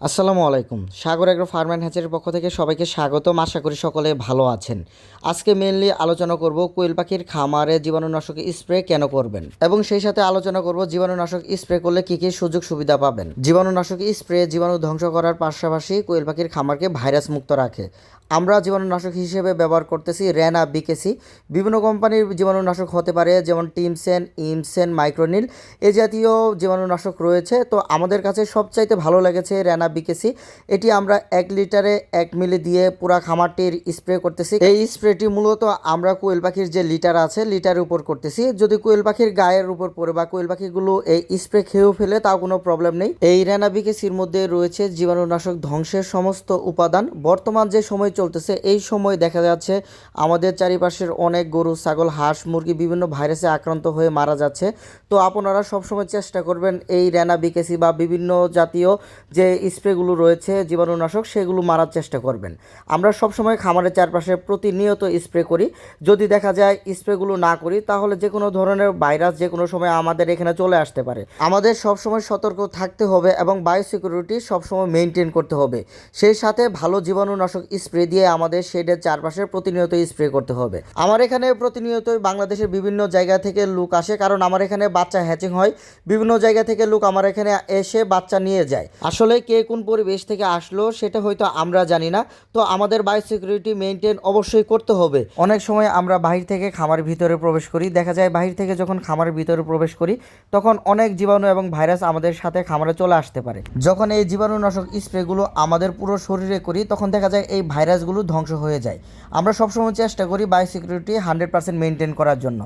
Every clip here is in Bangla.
আসসালামু আলাইকুম। সাগর এগ্রো ফার্ম অ্যান্ড হ্যাচারির পক্ষ থেকে সবাইকে স্বাগতম। আশা করি সকলে ভালো আছেন। আজকে মেনলি আলোচনা করব কোয়েল পাখির খামারে জীবাণুনাশক স্প্রে কেন করবেন এবং সেই সাথে আলোচনা করব জীবাণুনাশক স্প্রে করলে কী কী সুযোগ সুবিধা পাবেন। জীবাণুনাশক স্প্রে জীবাণু ধ্বংস করার পাশাপাশি কোয়েল পাখির খামারকে ভাইরাস মুক্ত রাখে। আমরা জীবাণুনাশক হিসেবে ব্যবহার করতেছি র্যানা বিকেসি বিভিন্ন কোম্পানির জীবাণুনাশক হতে পারে, যেমন টিমসেন ইমসেন মাইক্রোনিল এ জাতীয় জীবাণুনাশক রয়েছে। তো আমাদের কাছে সবচাইতে ভালো লেগেছে র্যানা বিকেসি এটি আমরা এক লিটারে এক মিলি দিয়ে পুরা খামারটির স্প্রে করতেছি। এই স্প্রেটি মূলত আমরা কোয়েল পাখির যে লিটার আছে, লিটারের উপর করতেছি। যদি কোয়েল পাখির গায়ের উপর পড়ে বা কোয়েল পাখিগুলো এই স্প্রে খেয়েও ফেলে, তাও কোনো প্রবলেম নেই। এই র্যানা বিকেসির মধ্যে রয়েছে জীবাণুনাশক ধ্বংসের সমস্ত উপাদান। বর্তমান যে সময় চলতেছে, এই সময় দেখা যাচ্ছে আমাদের চারিপাশের অনেক গরু, ছাগল, হাঁস, মুরগি বিভিন্ন ভাইরাসে আক্রান্ত হয়ে মারা যাচ্ছে। তো আপনারা সবসময় চেষ্টা করবেন এই র্যানা বিকেসি বা বিভিন্ন জাতীয় যে স্প্রেগুলো রয়েছে, জীবাণুনাশক, সেগুলো মারার চেষ্টা করবেন। আমরা সবসময় খামারের চারপাশে প্রতিনিয়ত স্প্রে করি। যদি দেখা যায় স্প্রেগুলো না করি, তাহলে যে কোনো ধরনের ভাইরাস যে কোনো সময় আমাদের এখানে চলে আসতে পারে। আমাদের সবসময় সতর্ক থাকতে হবে এবং বায়োসিকিউরিটি সবসময় মেনটেন করতে হবে। সেই সাথে ভালো জীবাণুনাশক স্প্রে দিয়ে আমাদের শেডের চারপাশে প্রতিনিয়ত স্প্রে করতে হবে। আমার এখানে প্রতিনিয়তই বাংলাদেশের বিভিন্ন জায়গা থেকে লোক আসে, কারণ আমার এখানে বাচ্চা হ্যাচিং হয়। বিভিন্ন জায়গা থেকে লোক আমার এখানে এসে বাচ্চা নিয়ে যায়। আসলে কে কোন পরিবেশ থেকে আসলো সেটা হয়তো আমরা জানি না। তো আমাদের বায়োসিকিউরিটি মেনটেন অবশ্যই করতে হবে। অনেক সময় আমরা বাহির থেকে খামার ভিতরে প্রবেশ করি। দেখা যায় বাহির থেকে যখন খামারের ভিতরে প্রবেশ করি, তখন অনেক জীবাণু এবং ভাইরাস আমাদের সাথে খামারে চলে আসতে পারে। যখন এই জীবাণুনাশক স্প্রেগুলো আমাদের পুরো শরীরে করি, তখন দেখা যায় এই ভাইরাসগুলো ধ্বংস হয়ে যায়। আমরা সবসময় চেষ্টা করি বায়োসিকিউরিটি হান্ড্রেড পার্সেন্ট মেনটেন করার জন্য।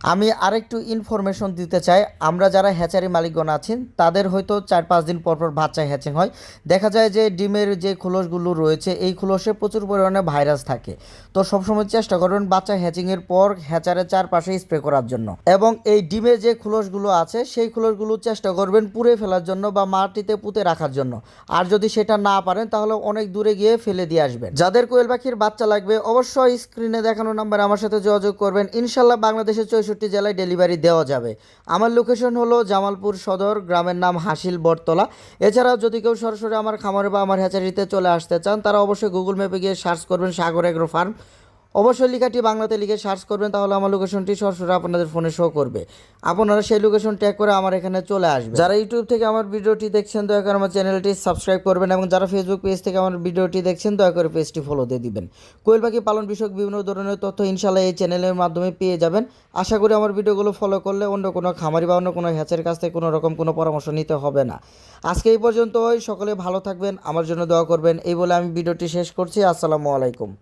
আমি আরেকটু ইনফরমেশন দিতে চাই। আমরা যারা হ্যাচারি মালিকগণ আছেন, তাদের হয়তো চার পাঁচ দিন পর পর বাচ্চা হ্যাচিং হয়। দেখা যায় যে ডিমের যে খোলসগুলো রয়েছে, এই খোলসে প্রচুর পরিমাণে ভাইরাস থাকে। তো সবসময় চেষ্টা করবেন বাচ্চা হ্যাচিংয়ের পর হ্যাচারের চারপাশে স্প্রে করার জন্য। এবং এই ডিমের যে খোলসগুলো আছে, সেই খোলসগুলো চেষ্টা করবেন পুড়ে ফেলার জন্য বা মাটিতে পুঁতে রাখার জন্য। আর যদি সেটা না পারেন, তাহলে অনেক দূরে গিয়ে ফেলে দিয়ে আসবেন। যাদের কোয়েল পাখির বাচ্চা লাগবে, অবশ্যই স্ক্রিনে দেখানো নাম্বার আমার সাথে যোগাযোগ করবেন। ইনশাল্লাহ বাংলাদেশের চৌষট্টি জেলায় ডেলিভারি দেওয়া যাবে। আমার লোকেশন হলো জামালপুর সদর, গ্রামের নাম হাসিল বটতলা। এছাড়াও যদি কেউ সরাসরি আমার খামারে বা আমার হ্যাচারিতে চলে আসতে চান, তারা অবশ্যই গুগল ম্যাপে গিয়ে সার্চ করবেন সাগর এগ্রো ফার্ম। অবশ্যই লেখাটি বাংলাতে লিখে সার্চ করবেন, তাহলে আমার লোকেশনটি সরাসরি আপনাদের ফোনে শো করবে। আপনারা সেই লোকেশন ট্যাগ করে আমার এখানে চলে আসবে যারা ইউটিউব থেকে আমার ভিডিওটি দেখছেন, দয়া করে আমার চ্যানেলটি সাবস্ক্রাইব করবেন এবং যারা ফেসবুক পেজ থেকে আমার ভিডিওটি দেখছেন, দয়া করে পেজটি ফলো দিয়ে দিবেন। কোয়েল পাখি পালন বিষয়ক বিভিন্ন ধরনের তথ্য ইনশাল্লাহ এই চ্যানেলের মাধ্যমে পেয়ে যাবেন। আশা করি আমার ভিডিওগুলো ফলো করলে অন্য কোনো খামারি বা অন্য কোনো হ্যাচের কাছ থেকে কোনো রকম কোনো পরামর্শ নিতে হবে না। আজকে এই পর্যন্তই, সকলে ভালো থাকবেন, আমার জন্য দোয়া করবেন, এই বলে আমি ভিডিওটি শেষ করছি, আসসালামু আলাইকুম।